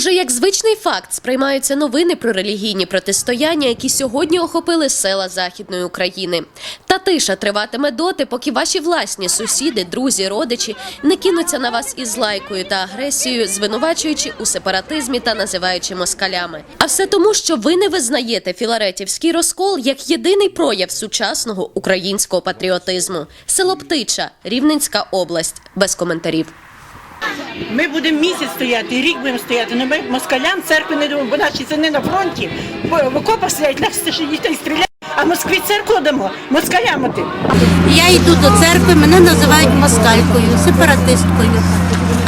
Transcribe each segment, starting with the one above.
Уже як звичний факт сприймаються новини про релігійні протистояння, які сьогодні охопили села Західної України. Та тиша триватиме доти, поки ваші власні сусіди, друзі, родичі не кинуться на вас із лайкою та агресією, звинувачуючи у сепаратизмі та називаючи москалями. А все тому, що ви не визнаєте філаретівський розкол як єдиний прояв сучасного українського патріотизму. Село Птича, Рівненська область, без коментарів. Ми будемо місяць стояти, рік будемо стояти. але ми москалям церкви не дамо, бо наші сини на фронті, в окопах сидять, нас дітей стріляють, а Москві церкву дамо, москалям один. Я йду до церкви, мене називають москалькою, сепаратисткою.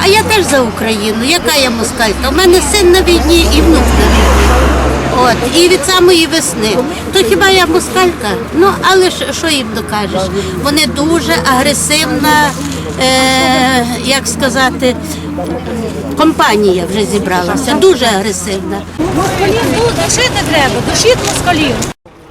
А я теж за Україну. Яка я москалька? У мене син на війні і внук на війні. От, і від самої весни. То хіба я москалька? Ну, але що їм докажеш? Вони дуже агресивна, е, як сказати, компанія вже зібралася, дуже агресивна. Москалів душити треба, душіть москалів.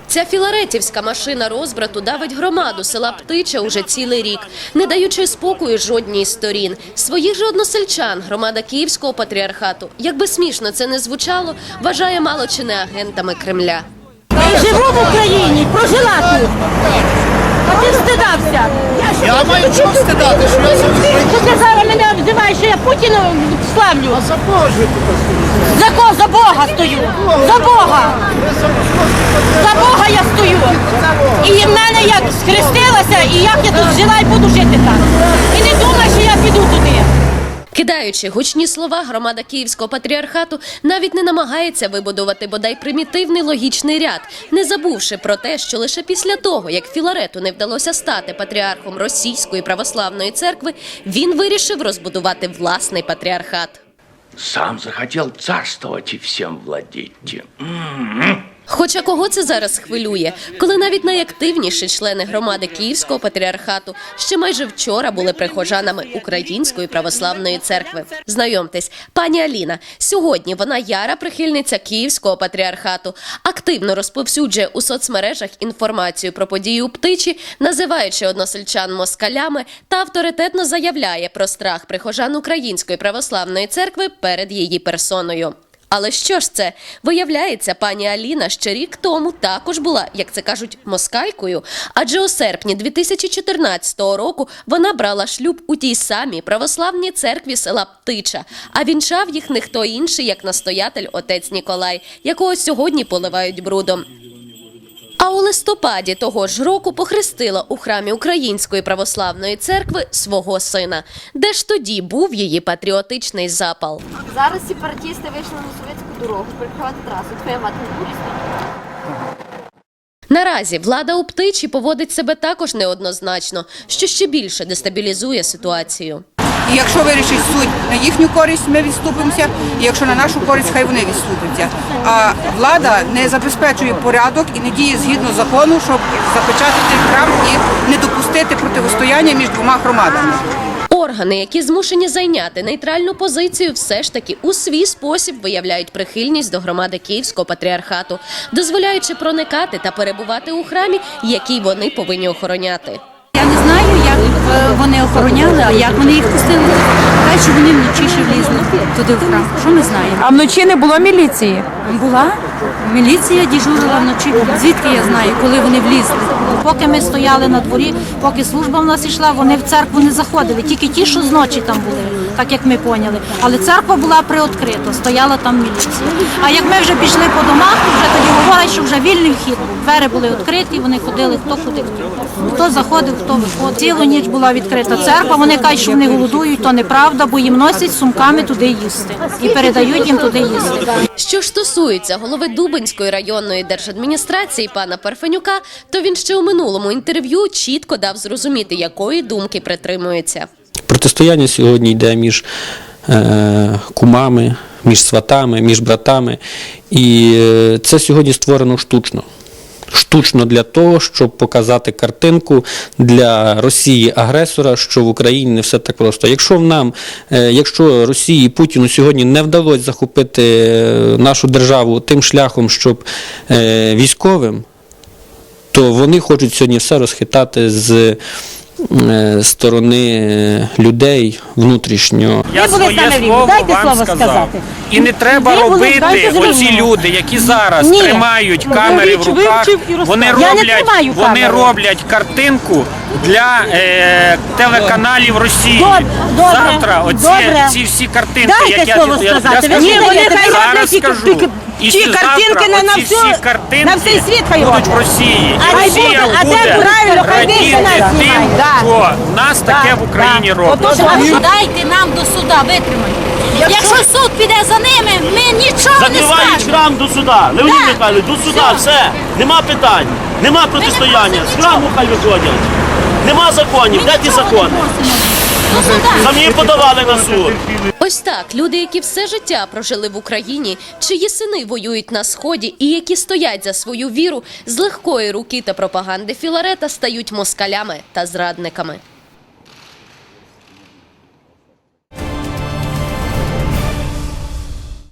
Ця філаретівська машина розбрату давить громаду села Птича уже цілий рік, не даючи спокою жодній з сторін. Своїх же односельчан громада Київського патріархату, як би смішно це не звучало, вважає мало чи не агентами Кремля. Я живу в Україні, прожила тут. А ти стидався. Я маю чого стидати, що я Що ти зараз мене обзиваєш, що я Путіна славлю? за Божий За кого? За Бога стою. За Бога. За Бога я стою. І в мене як схрестилася, і як я тут жила і буду жити так. Кидаючи гучні слова, громада Київського патріархату навіть не намагається вибудувати бодай примітивний логічний ряд, не забувши про те, що лише після того, як Філарету не вдалося стати патріархом Російської православної церкви, він вирішив розбудувати власний патріархат. Сам захотел царствовать и всем владеть. Хоча кого це зараз хвилює, коли навіть найактивніші члени громади Київського патріархату ще майже вчора були прихожанами Української православної церкви. Знайомтесь, пані Аліна. Сьогодні вона яра прихильниця Київського патріархату, активно розповсюджує у соцмережах інформацію про події у птичі, називаючи односельчан москалями, та авторитетно заявляє про страх прихожан Української православної церкви перед її персоною. Але що ж це? Виявляється, пані Аліна ще рік тому також була, як це кажуть, москалькою. Адже у серпні 2014 року вона брала шлюб у тій самій православній церкві села Птича, а вінчав їх не хто інший, як настоятель отець Ніколай, якого сьогодні поливають брудом. А у листопаді того ж року похрестила у храмі Української православної церкви свого сина. Де ж тоді був її патріотичний запал? Зараз сепаратісти вийшли на совєтську дорогу, перекривати трасу. Твоя мати не буде Наразі влада у птичі поводить себе також неоднозначно, що ще більше дестабілізує ситуацію. І якщо вирішить суд на їхню користь, ми відступимося. І якщо на нашу користь, хай вони відступляться. А влада не забезпечує порядок і не діє згідно закону, щоб запечатати храм і не допустити протистояння між двома громадами. Органи, які змушені зайняти нейтральну позицію, все ж таки у свій спосіб виявляють прихильність до громади Київського патріархату, дозволяючи проникати та перебувати у храмі, який вони повинні охороняти. Я не знаю, вони охороняли, а як вони їх пустили. Кажуть, що вони вночі ще влізли туди в храм. Що ми знаємо? А вночі не було міліції? Була міліція діжурила вночі. Звідки я знаю, коли вони влізли? Поки ми стояли на дворі, поки служба в нас йшла, вони в церкву не заходили. Тільки ті, що зночі там були, так як ми поняли. Але церква була приоткрита, стояла там міліція. А як ми вже пішли по домах, вже тоді говорять, що вже вільний вхід. Двері були відкриті, вони ходили хто куди. Хто заходив, хто виходив. Цілу ніч була відкрита церква. Вони кажуть, що вони голодують, то неправда, бо їм носять сумками туди їсти і передають їм туди їсти. Що ж стосується голови Дубинської районної держадміністрації пана Парфенюка, то він ще у минулому інтерв'ю чітко дав зрозуміти, якої думки притримується. Протистояння сьогодні йде між е, кумами, між сватами, між братами. І е, це сьогодні створено штучно. Штучно для того, щоб показати картинку для Росії агресора, що в Україні не все так просто. Якщо в нам, е, якщо Росії Путіну сьогодні не вдалося захопити е, нашу державу тим шляхом, щоб військовим, то вони хочуть сьогодні все розхитати з е, сторони е, людей внутрішньо. Я своє слово вам сказав. І не треба Ви робити дайте оці люди, які зараз Ні. тримають камери в руках. Вони роблять, вони роблять картинку для е, телеканалів Росії. Добре, Завтра оці добре. ці всі картинки, Дайте як я, слово я, я сказати. скажу, Ні, вони хай роблять зараз ті- скажу. ті- І ті картинки на- на всю- всі картинки на всій світ хай будуть роблять. в Росії. І А хай Росія буде, а де буде правильно, хай радіти нас тим, знімають. Да. що в нас таке в Україні роблять. Дайте нам до суда витримати. Якщо суд піде за ними, ми нічого не Закривають скажемо. храм до суда. Леонід Михайлович, до суда, все. Нема питань. Нема протистояння. З храму хай виходять. Нема законів. Де ті закони? До суда. Самі подавали на суд. Ось так люди, які все життя прожили в Україні, чиї сини воюють на сході і які стоять за свою віру, з легкої руки та пропаганди Філарета стають москалями та зрадниками.